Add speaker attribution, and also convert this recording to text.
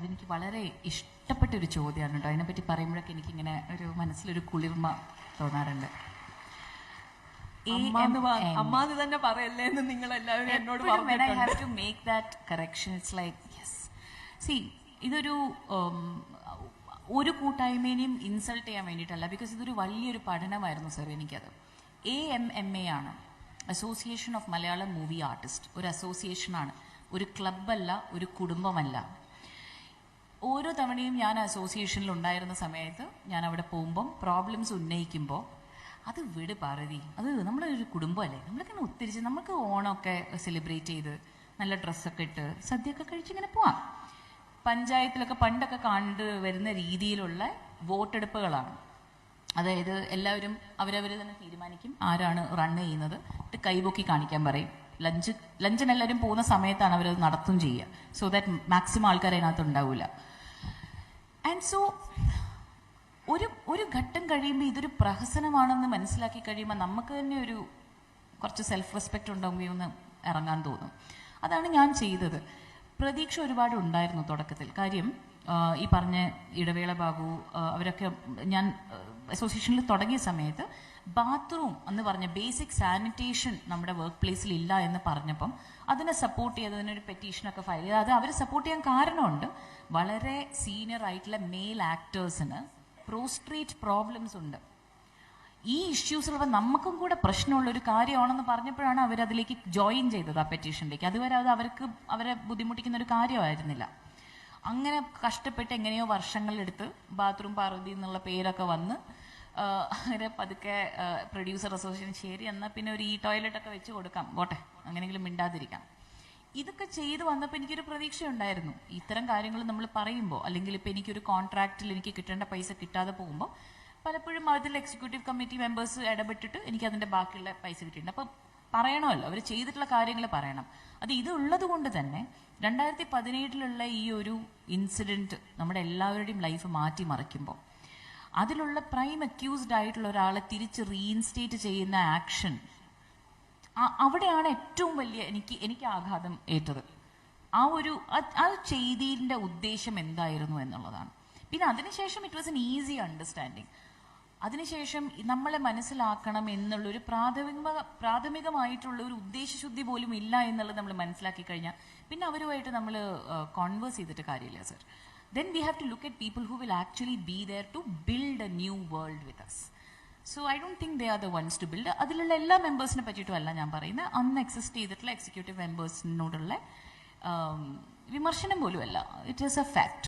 Speaker 1: അതെനിക്ക് വളരെ ഇഷ്ടപ്പെട്ട ഒരു ചോദ്യമാണ് കേട്ടോ. അതിനെപ്പറ്റി പറയുമ്പോഴൊക്കെ എനിക്കിങ്ങനെ ഒരു മനസ്സിലൊരു കുളിർമ തോന്നാറുണ്ട്.
Speaker 2: അമ്മാന്ന്. തന്നെ പറയല്ലേ എന്ന് നിങ്ങൾ എല്ലാവരും എന്നോട്
Speaker 1: yes. See, ഇതൊരു ഒരു കൂട്ടായ്മേനെയും ഇൻസൾട്ട് ചെയ്യാൻ വേണ്ടിയിട്ടല്ല ബിക്കോസ് ഇതൊരു വലിയൊരു പഠനമായിരുന്നു സർ എനിക്കത്. എ എം എം എ ആണ്. Association of Malayalam movie artist ഒരു അസോസിയേഷനാണ് ഒരു ക്ലബ്ബല്ല ഒരു കുടുംബമല്ല. ഓരോ തവണയും ഞാൻ അസോസിയേഷനിൽ ഉണ്ടായിരുന്ന സമയത്ത് ഞാൻ അവിടെ പോകുമ്പം പ്രോബ്ലംസ് ഉന്നയിക്കുമ്പോൾ അത് വിട് പാർവതി. അത് നമ്മുടെ ഒരു കുടുംബമല്ലേ. നമ്മളിങ്ങനെ ഒത്തിരിച്ച് നമുക്ക് ഓണമൊക്കെ സെലിബ്രേറ്റ് ചെയ്ത് നല്ല ഡ്രസ്സൊക്കെ ഇട്ട് സദ്യയൊക്കെ കഴിച്ച് ഇങ്ങനെ പോവാം. പഞ്ചായത്തിലൊക്കെ പണ്ടൊക്കെ കണ്ടു വരുന്ന രീതിയിലുള്ള വോട്ടെടുപ്പുകളാണ്. അതായത് എല്ലാവരും അവരവർ തന്നെ തീരുമാനിക്കും ആരാണ് റൺ ചെയ്യുന്നത്. എന്നിട്ട് കൈപൊക്കി കാണിക്കാൻ പറയും. ലഞ്ച് ലഞ്ചിന് എല്ലാവരും പോകുന്ന സമയത്താണ് അവരത് നടത്തും ചെയ്യുക. സോ ദാറ്റ് മാക്സിമം ആൾക്കാർ അതിനകത്ത് ഉണ്ടാവില്ല ആൻഡ് സോ ഒരു ഒരു ഘട്ടം കഴിയുമ്പോൾ ഇതൊരു പ്രഹസനമാണെന്ന് മനസ്സിലാക്കി കഴിയുമ്പോൾ നമുക്ക് തന്നെ ഒരു കുറച്ച് സെൽഫ് റെസ്പെക്റ്റ് ഉണ്ടെങ്കിൽ ഒന്ന് ഇറങ്ങാൻ തോന്നും. അതാണ് ഞാൻ ചെയ്തത്. പ്രതീക്ഷ ഒരുപാട് ഉണ്ടായിരുന്നു തുടക്കത്തിൽ. കാര്യം ഈ പറഞ്ഞ ഇടവേള ബാബു അവരൊക്കെ ഞാൻ അസോസിയേഷനിൽ തുടങ്ങിയ സമയത്ത് ബാത്റൂം എന്ന് പറഞ്ഞ ബേസിക് സാനിറ്റേഷൻ നമ്മുടെ വർക്ക് പ്ലേസിൽ ഇല്ല എന്ന് പറഞ്ഞപ്പം അതിനെ സപ്പോർട്ട് ചെയ്ത് അതിനൊരു പെറ്റീഷനൊക്കെ ഫയൽ ചെയ്ത് അത് അവർ സപ്പോർട്ട് ചെയ്യാൻ കാരണമുണ്ട്. വളരെ സീനിയർ ആയിട്ടുള്ള മെയിൽ ആക്ടേഴ്സിന് പ്രോസ്ട്രേറ്റ് പ്രോബ്ലംസ് ഉണ്ട്. ഈ ഇഷ്യൂസ് ഉള്ളപ്പോൾ നമുക്കും കൂടെ പ്രശ്നമുള്ള ഒരു കാര്യമാണെന്ന് പറഞ്ഞപ്പോഴാണ് അവർ അതിലേക്ക് ജോയിൻ ചെയ്തത് ആ പെറ്റീഷനിലേക്ക് അതുവരെ അത് അവർക്ക് അവരെ ബുദ്ധിമുട്ടിക്കുന്ന ഒരു കാര്യമായിരുന്നില്ല. അങ്ങനെ കഷ്ടപ്പെട്ട് എങ്ങനെയോ വർഷങ്ങളെടുത്ത് ബാത്റൂം പാർവതി എന്നുള്ള പേരൊക്കെ വന്ന് അങ്ങനെ പതുക്കെ പ്രൊഡ്യൂസർ അസോസിയേഷൻ ശരി എന്നാൽ പിന്നെ ഒരു ഈ ടോയ്ലറ്റ് ഒക്കെ വെച്ച് കൊടുക്കാം. പോട്ടെ അങ്ങനെയെങ്കിലും മിണ്ടാതിരിക്കാം. ഇതൊക്കെ ചെയ്തു വന്നപ്പോൾ എനിക്കൊരു പ്രതീക്ഷ ഉണ്ടായിരുന്നു ഇത്തരം കാര്യങ്ങൾ നമ്മൾ പറയുമ്പോൾ അല്ലെങ്കിൽ ഇപ്പം എനിക്കൊരു കോൺട്രാക്റ്റിൽ എനിക്ക് കിട്ടേണ്ട പൈസ കിട്ടാതെ പോകുമ്പോൾ പലപ്പോഴും അതിൽ എക്സിക്യൂട്ടീവ് കമ്മിറ്റി മെമ്പേഴ്സ് ഇടപെട്ടിട്ട് എനിക്ക് അതിന്റെ ബാക്കിയുള്ള പൈസ കിട്ടിയിട്ടുണ്ട്. അപ്പം പറയണമല്ലോ. അവർ ചെയ്തിട്ടുള്ള കാര്യങ്ങൾ പറയണം. അത് ഇത് ഉള്ളത് കൊണ്ട് തന്നെ രണ്ടായിരത്തി പതിനേഴിലുള്ള ഈ ഒരു ഇൻസിഡന്റ് നമ്മുടെ എല്ലാവരുടെയും ലൈഫ് മാറ്റി മറിക്കുമ്പോൾ അതിലുള്ള പ്രൈം അക്യൂസ്ഡ് ആയിട്ടുള്ള ഒരാളെ തിരിച്ച് റീഇൻസ്റ്റേറ്റ് ചെയ്യുന്ന ആക്ഷൻ അവിടെയാണ് ഏറ്റവും വലിയ എനിക്ക് എനിക്ക് ആഘാതം ഏറ്റത്. ആ ഒരു ആ- ചെയ്തിന്റെ ഉദ്ദേശം എന്തായിരുന്നു എന്നുള്ളതാണ്. പിന്നെ അതിനുശേഷം it was an easy understanding അതിനുശേഷം നമ്മളെ മനസ്സിലാക്കണം എന്നുള്ളൊരു പ്രാഥമിക പ്രാഥമികമായിട്ടുള്ള ഒരു ഉദ്ദേശശുദ്ധി പോലും ഇല്ല എന്നുള്ളത് നമ്മൾ മനസ്സിലാക്കി കഴിഞ്ഞാൽ പിന്നെ അവരുമായിട്ട് നമ്മൾ കോൺവേഴ്സ് ചെയ്തിട്ട് കാര്യമില്ല sir then we have to look at people who will actually be there to build a new world with us so I don't think they are the ones to build അതിലുള്ള എല്ലാ മെമ്പേഴ്സിനെ പറ്റിയിട്ടും അല്ല ഞാൻ പറയുന്നത്. അന്ന് exist ചെയ്തിട്ടുള്ള executive മെമ്പേഴ്സിനോടുള്ള വിമർശനം പോലും അല്ല ഇറ്റ് ഈസ് എ ഫാക്ട്